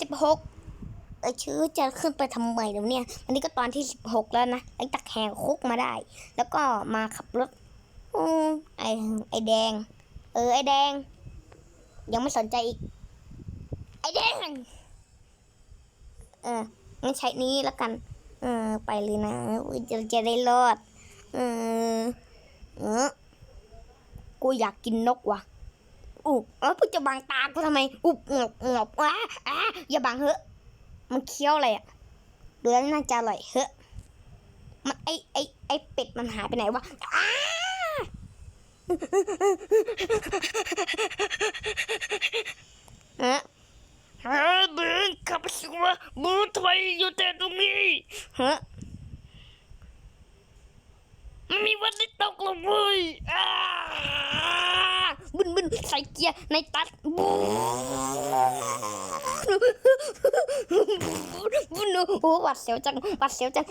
สิบหกเออชื่อจะขึ้นไปทำไมเดี๋ยวเนี่ยวันนี้ก็ตอนที่สิบหกแล้วนะไอ้ตักแหงคุกมาได้ แล้วก็มาขับรถอืมไอไอแดง เออไอแดง ยังไม่สนใจอีก ไอแดง เอองั้นใช้นี้แล้วกัน เออไปเลยนะจะจะได้รอด เออเออกูอยากกินนกว่ะ เออพูดจะบังตากูทำไม อุบงบงบอ้าอ้าอย่าบังเหอะ มันเคี้ยวอะไรอะดูแล้วน่าจะอร่อยเหอะ มันไอไอไอเป็ดมันหายไปไหนวะอ้าเออเฮ้ยมึงขับไปสิวะมึงทำไมอยู่แต่ตรงนี้เฮ้อไม่มีวันได้ตกหรอกเว้ยอ้า บึนบึนใส่เกียร์ในตัดโอ้หวัดเสียวจังหวัดเสียวจัง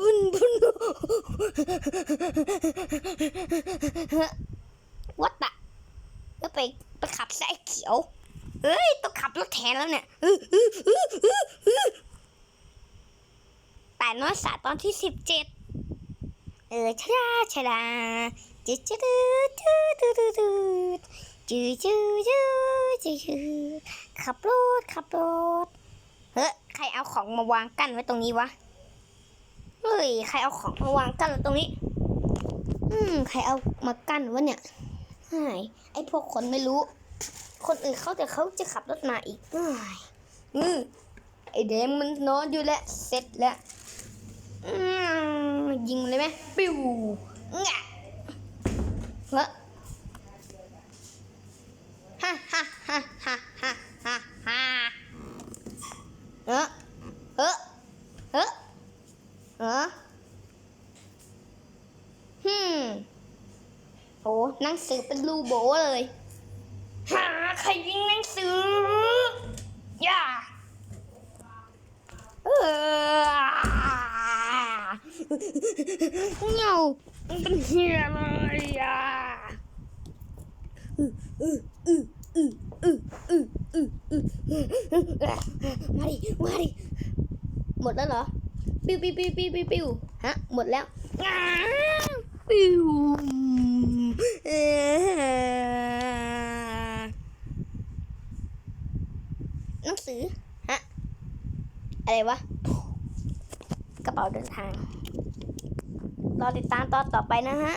บุนบุนวัดตะแล้วไปไปขับแส่เขียวเอ้ย ต้องขับรถแทนแล้วเนี่ย น้อยสาตอนที่สิบเจ็ดเออชะดาชะดาจืดจืดจืดจืดจืดจืดจืดจืดจืดจืดขับรถขับรถเฮ้ยใครเอาของมาวางกั้นไว้ตรงนี้วะเฮ้ยใครเอาของมาวางกั้นไว้ตรงนี้ อืมใครเอามากั้นวะเนี่ยไอ้ไอพวกคนไม่รู้ คนอื่นเขาแต่เขาจะขับรถมาอีกอ้ยอืมไอแดงมันนอนอยู่แล้วเสร็จแล้ว ยิงเลยไหมปิ้วงะเฮ้ฮ่าฮ่าฮ่าฮ่าฮ่าฮ่าฮ่าเออเออเออเออฮึมโอ้หนังสือเป็นรูโบเลยหาใครยิงหนังสืออย่าเออามันเป็นเฮียเลยอะมาดิมาดิหมดแล้วเหรอ ปิ้วปิ้วปิ้วปิ้วปิ้วปิ้วฮะ หมดแล้วอ้าวปิ้วเอ่อหนังสือ ฮะ อะไรวะ กระเป๋าเดินทาง รอติดตามตอนต่อไปนะฮะ